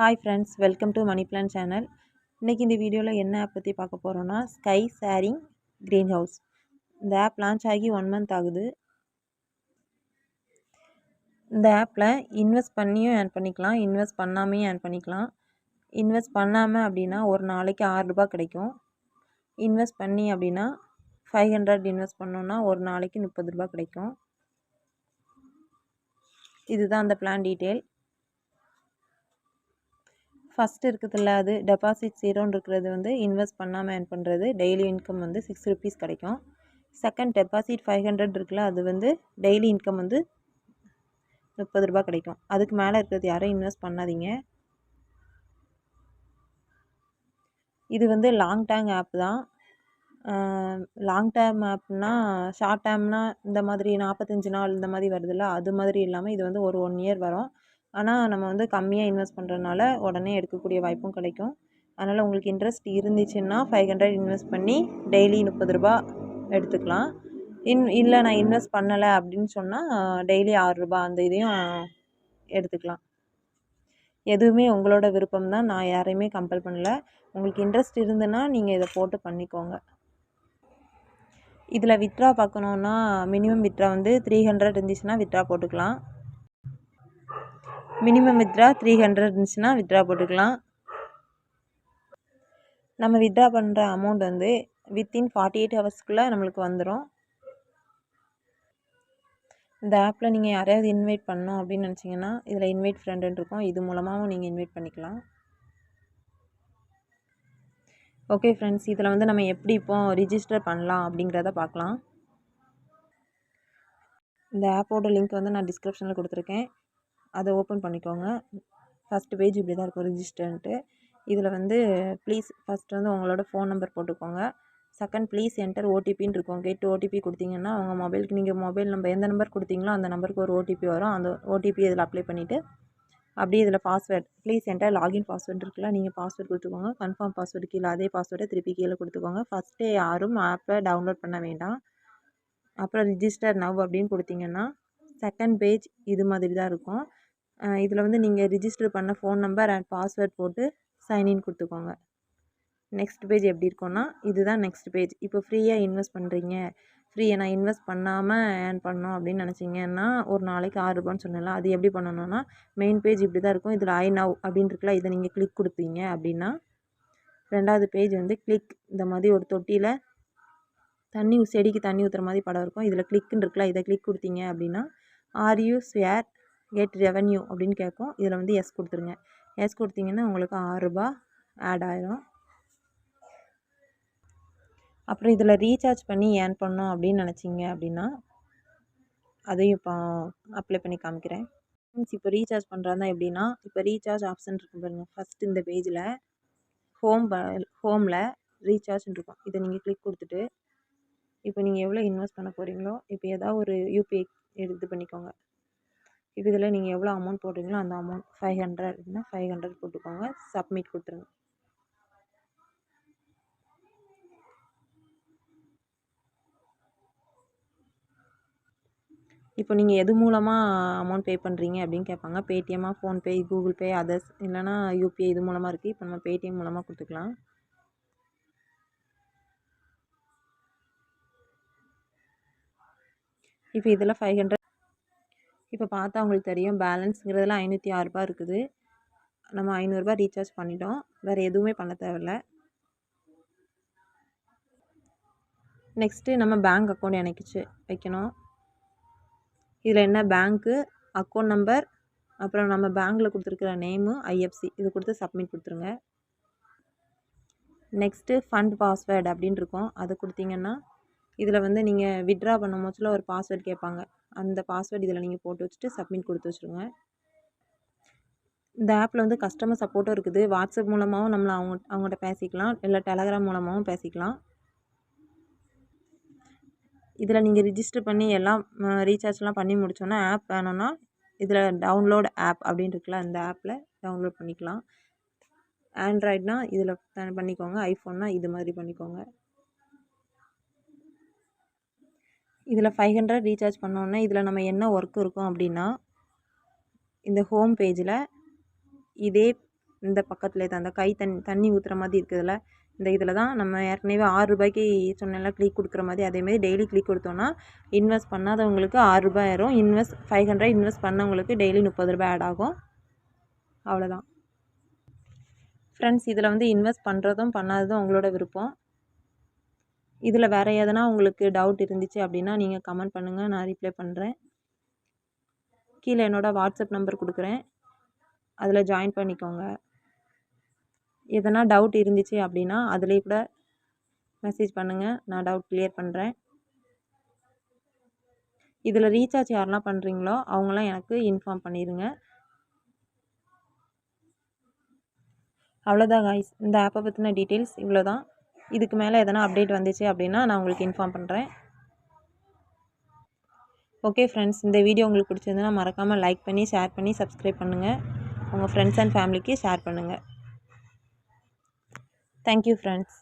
Hi friends welcome to money plan channel இன்றைக்கி இந்த வீடியோவில் என்ன ஆப் பற்றி பார்க்க போகிறோன்னா ஸ்கை சேரிங் க்ரீன் ஹவுஸ் இந்த ஆப் லான்ச் ஆகி ஒன் மந்த் ஆகுது. இந்த ஆப்பில் இன்வெஸ்ட் பண்ணியும் ஏர்ன் பண்ணிக்கலாம் இன்வெஸ்ட் பண்ணாமையும் ஏர்ன் பண்ணிக்கலாம். இன்வெஸ்ட் பண்ணாமல் அப்படின்னா ஒரு நாளைக்கு ஆறுரூபா கிடைக்கும். இன்வெஸ்ட் பண்ணி அப்படின்னா ஃபைவ் ஹண்ட்ரட் இன்வெஸ்ட் பண்ணோன்னா ஒரு நாளைக்கு முப்பது ரூபா கிடைக்கும். இதுதான் அந்த பிளான் டீட்டெயில் ஃபஸ்ட்டு இருக்குதுல்ல அது டெபாசிட் ஜீரோன்னு இருக்கிறது வந்து இன்வெஸ்ட் பண்ணாமல் ஏர்ன் பண்ணுறது டெய்லி இன்கம் வந்து சிக்ஸ் ருபீஸ் கிடைக்கும். செகண்ட் டெபாசிட் ஃபைவ் ஹண்ட்ரட் இருக்குல்ல அது வந்து டெய்லி இன்கம் வந்து முப்பது ரூபா கிடைக்கும். அதுக்கு மேலே இருக்கிறது யாரும் இன்வெஸ்ட் பண்ணாதீங்க. இது வந்து லாங் டேர்ம் ஆப் தான். லாங் டேர்ம் ஆப்னா ஷார்ட் டேர்ம்னா இந்த மாதிரி நாற்பத்தஞ்சு நாள் இந்த மாதிரி வருதுல்ல அது மாதிரி இல்லாமல் இது வந்து ஒரு ஒன் இயர் வரும். ஆனால் நம்ம வந்து கம்மியாக இன்வெஸ்ட் பண்ணுறதுனால உடனே எடுக்கக்கூடிய வாய்ப்பும் கிடைக்கும். அதனால் உங்களுக்கு இன்ட்ரெஸ்ட் இருந்துச்சுன்னா ஃபைவ் ஹண்ட்ரட் இன்வெஸ்ட் பண்ணி டெய்லி முப்பது ரூபா எடுத்துக்கலாம். இன் இல்லை நான் இன்வெஸ்ட் பண்ணலை அப்படின்னு சொன்னால் டெய்லி ஆறுரூபா அந்த இதையும் எடுத்துக்கலாம். எதுவுமே உங்களோட விருப்பம் தான். நான் யாரையுமே கம்பல் பண்ணல. உங்களுக்கு இன்ட்ரெஸ்ட் இருந்துன்னா நீங்கள் இதை போட்டு பண்ணிக்கோங்க. இதில் வித்ரா பார்க்கணுன்னா மினிமம் வித்ரா வந்து த்ரீ ஹண்ட்ரட் இருந்துச்சுன்னா வித்ரா போட்டுக்கலாம். மினிமம் வித்ரா த்ரீ ஹண்ட்ரட் இருந்துச்சுன்னா வித்ரா போட்டுக்கலாம். நம்ம வித்ரா பண்ணுற அமௌண்ட் வந்து வித்தின் ஃபார்ட்டி எயிட் ஹவர்ஸ்க்குள்ளே நம்மளுக்கு வந்துடும் இந்த ஆப்பில் நீங்கள் யாரையாவது இன்வைட் பண்ணோம் அப்படின்னு நினச்சிங்கன்னா இதில் இன்வைட் ஃப்ரெண்டுன்னு இருக்கும். இது மூலமாகவும் நீங்கள் இன்வைட் பண்ணிக்கலாம். ஓகே ஃப்ரெண்ட்ஸ் இதில் வந்து நம்ம எப்படி இப்போ ரிஜிஸ்டர் பண்ணலாம் அப்படிங்கிறத பார்க்கலாம். இந்த ஆப்போட லிங்க் வந்து நான் டிஸ்கிரிப்ஷனில் கொடுத்துருக்கேன். அதை ஓப்பன் பண்ணிக்கோங்க. ஃபஸ்ட்டு பேஜ் இப்படி தான் இருக்கும் ரிஜிஸ்டர்ன்ட்டு இதில் வந்து ப்ளீஸ் ஃபஸ்ட் வந்து உங்களோட ஃபோன் நம்பர் போட்டுக்கோங்க. செகண்ட் ப்ளீஸ் என்டர் ஓடிபின்னு இருக்கும். கேட்டு ஓடிபி கொடுத்தீங்கன்னா உங்கள் மொபைலுக்கு நீங்கள் மொபைல் நம்பர் எந்த நம்பர் கொடுத்தீங்களோ அந்த நம்பருக்கு ஒரு ஓடிபி வரும். அந்த ஓடிபி இதில் அப்ளை பண்ணிவிட்டு அப்படியே இதில் password please enter login password இருக்குல்ல நீங்கள் பாஸ்வேர்ட் கொடுத்துக்கோங்க. கன்ஃபார்ம் பாஸ்வேர்டு கீழே அதே பாஸ்வேர்டை திருப்பி கீழே கொடுத்துக்கோங்க. ஃபஸ்ட்டே யாரும் ஆப்பை டவுன்லோட் பண்ண வேண்டாம். அப்புறம் ரிஜிஸ்டர் நவ் அப்படின்னு கொடுத்தீங்கன்னா செகண்ட் பேஜ் இது மாதிரி தான் இருக்கும். இதில் வந்து நீங்கள் ரிஜிஸ்டர் பண்ண ஃபோன் நம்பர் அண்ட் பாஸ்வேர்ட் போட்டு சைன்இன் கொடுத்துக்கோங்க. நெக்ஸ்ட் பேஜ் எப்படி இருக்கும்னா இதுதான் நெக்ஸ்ட் பேஜ் இப்போ ஃப்ரீயாக இன்வெஸ்ட் பண்ணுறீங்க ஃப்ரீயாக நான் இன்வெஸ்ட் பண்ணாமல் ஏர்ன் பண்ணோம் அப்படின்னு நினச்சிங்கன்னா ஒரு நாளைக்கு ஆறு ரூபான்னு சொன்னல அது எப்படி பண்ணணும்னா மெயின் பேஜ் இப்படி தான் இருக்கும். இதில் ஐ நவ் அப்படின்னு இருக்குல்ல இதை நீங்கள் கிளிக் கொடுத்தீங்க அப்படின்னா ரெண்டாவது பேஜ் வந்து கிளிக் இந்த மாதிரி ஒரு தொட்டியில் தண்ணி செடிக்கு தண்ணி ஊற்றுற மாதிரி படம் இருக்கும். இதில் கிளிக்குன்னு இருக்குல்ல இதை கிளிக் கொடுத்தீங்க அப்படின்னா are you sure get revenue அப்படின்னு கேட்கும். இதில் வந்து எஸ் கொடுத்துருங்க. எஸ் கொடுத்தீங்கன்னா உங்களுக்கு ஆறுரூபா ஆட் ஆயிரும். அப்புறம் இதில் ரீசார்ஜ் பண்ணி ஏன் பண்ணோம் அப்படின்னு நினச்சிங்க அப்படின்னா அதையும் இப்போ அப்ளை பண்ணி காமிக்கிறேன். மீன்ஸ் இப்போ ரீசார்ஜ் பண்ணுறாருந்தா எப்படின்னா இப்போ ரீசார்ஜ் ஆப்ஷன் இருக்கும் பாருங்கள் ஃபஸ்ட் இந்த பேஜில் ஹோம் ஹோமில் ரீசார்ஜ்னு இருக்கும். இதை நீங்கள் கிளிக் கொடுத்துட்டு இப்போ நீங்கள் எவ்வளோ இன்வெஸ்ட் பண்ண போகிறீங்களோ இப்போ ஏதாவது ஒரு யூபிஐ இது பண்ணிக்கோங்க. இப்போ இதில் நீங்கள் எவ்வளோ அமௌண்ட் போடுறீங்களோ அந்த அமௌண்ட் ஃபைவ் ஹண்ட்ரட் அப்படின்னா ஃபைவ் ஹண்ட்ரட் போட்டுக்கோங்க. சப்மிட் கொடுத்துருங்க. இப்போ நீங்கள் எது மூலமாக அமௌண்ட் பே பண்ணுறீங்க அப்படின்னு கேட்பாங்க. பேடிஎம்மா ஃபோன்பே கூகுள் பே அதர்ஸ் இல்லைனா யூபிஐ இது மூலமாக இருக்குது இப்போ நம்ம பேடிஎம் மூலமாக கொடுத்துக்கலாம். இப்போ இதில் ஃபைவ் ஹண்ட்ரட் இப்போ பார்த்தா உங்களுக்கு தெரியும் பேலன்ஸுங்கிறதுல ஐநூற்றி ஆறுரூபா இருக்குது. நம்ம ஐநூறுரூபா ரீசார்ஜ் பண்ணிட்டோம். வேறு எதுவுமே பண்ண தேவையில்ல. நெக்ஸ்ட்டு நம்ம பேங்க் அக்கௌண்ட் இணைக்கிச்சு வைக்கணும். இதில் என்ன பேங்க்கு அக்கௌண்ட் நம்பர் அப்புறம் நம்ம பேங்க்கில் கொடுத்துருக்குற நேமு ஐஎஃப்சி இது கொடுத்து சப்மிட் கொடுத்துருங்க. நெக்ஸ்ட்டு ஃபண்ட் பாஸ்வேர்டு அப்படின்னு இருக்கும். அதை கொடுத்தீங்கன்னா இதில் வந்து நீங்கள் விட்ரா பண்ணும் போதில் ஒரு பாஸ்வேர்டு கேட்பாங்க அந்த பாஸ்வேர்டு இதில் நீங்கள் போட்டு வச்சுட்டு சப்மிட் கொடுத்து வச்சுருங்க. இந்த ஆப்பில் வந்து கஸ்டமர் சப்போர்ட்டும் இருக்குது. வாட்ஸ்அப் மூலமாகவும் நம்மளை அவங்க அவங்கள்ட்ட பேசிக்கலாம். இல்லை டெலகிராம் மூலமாகவும் பேசிக்கலாம். இதில் நீங்கள் ரிஜிஸ்டர் பண்ணி எல்லாம் ரீசார்ஜ்லாம் பண்ணி முடிச்சோன்னா ஆப் வேணும்னா இதில் டவுன்லோட் ஆப் அப்படின்னு இருக்குல்ல அந்த ஆப்பில் டவுன்லோட் பண்ணிக்கலாம். ஆண்ட்ராய்ட்னால் இதில் பண்ணிக்கோங்க. ஐஃபோன்னா இது மாதிரி பண்ணிக்கோங்க. இதில் ஃபைவ் ஹண்ட்ரட் ரீசார்ஜ் பண்ணோன்னே இதில் நம்ம என்ன ஒர்க் இருக்கும் அப்படின்னா இந்த ஹோம் பேஜில் இதே இந்த பக்கத்தில் தான் அந்த கை தண்ணி தண்ணி ஊற்றுற மாதிரி இருக்குதுல்ல இந்த இதில் தான் நம்ம ஏற்கனவே ஆறு ரூபாய்க்கு சொன்னேன்ல கிளிக் கொடுக்குற மாதிரி அதேமாதிரி டெய்லி கிளிக் கொடுத்தோன்னா இன்வெஸ்ட் பண்ணாதவங்களுக்கு ஆறு ரூபாய் ஆயிரும் இன்வெஸ்ட் ஃபைவ் ஹண்ட்ரட் இன்வெஸ்ட் பண்ணவங்களுக்கு டெய்லி முப்பது ரூபாய் ஆட் ஆகும். அவ்வளோதான் ஃப்ரெண்ட்ஸ் இதில் வந்து இன்வெஸ்ட் பண்ணுறதும் பண்ணாததும் உங்களோட விருப்பம். இதில் வேறு எதனா உங்களுக்கு டவுட் இருந்துச்சு அப்படின்னா நீங்கள் கமெண்ட் பண்ணுங்கள் நான் ரிப்ளை பண்ணுறேன் கீழே என்னோடய வாட்ஸ்அப் நம்பர் கொடுக்குறேன். அதில் ஜாயின் பண்ணிக்கோங்க. எதனா டவுட் இருந்துச்சு அப்படின்னா அதுலேயே கூட மெசேஜ் பண்ணுங்கள் நான் டவுட் கிளியர் பண்ணுறேன் இதில் ரீசார்ஜ் யாரெல்லாம் பண்ணுறீங்களோ அவங்களாம் எனக்கு இன்ஃபார்ம் பண்ணிடுங்க அவ்வளோதான் காய்ஸ் இந்த ஆப்பை பற்றின டீட்டெயில்ஸ் இவ்வளோ தான் இதுக்கு மேலே எதனா அப்டேட் வந்துச்சு அப்படின்னா நான் உங்களுக்கு இன்ஃபார்ம் பண்ணுறேன் ஓகே ஃப்ரெண்ட்ஸ் இந்த வீடியோ உங்களுக்கு பிடிச்சிருந்துன்னா மறக்காமல் லைக் பண்ணி ஷேர் பண்ணி சப்ஸ்கிரைப் பண்ணுங்கள் உங்கள் ஃப்ரெண்ட்ஸ் அண்ட் ஃபேமிலிக்கு ஷேர் பண்ணுங்கள் தேங்க்யூ ஃப்ரெண்ட்ஸ்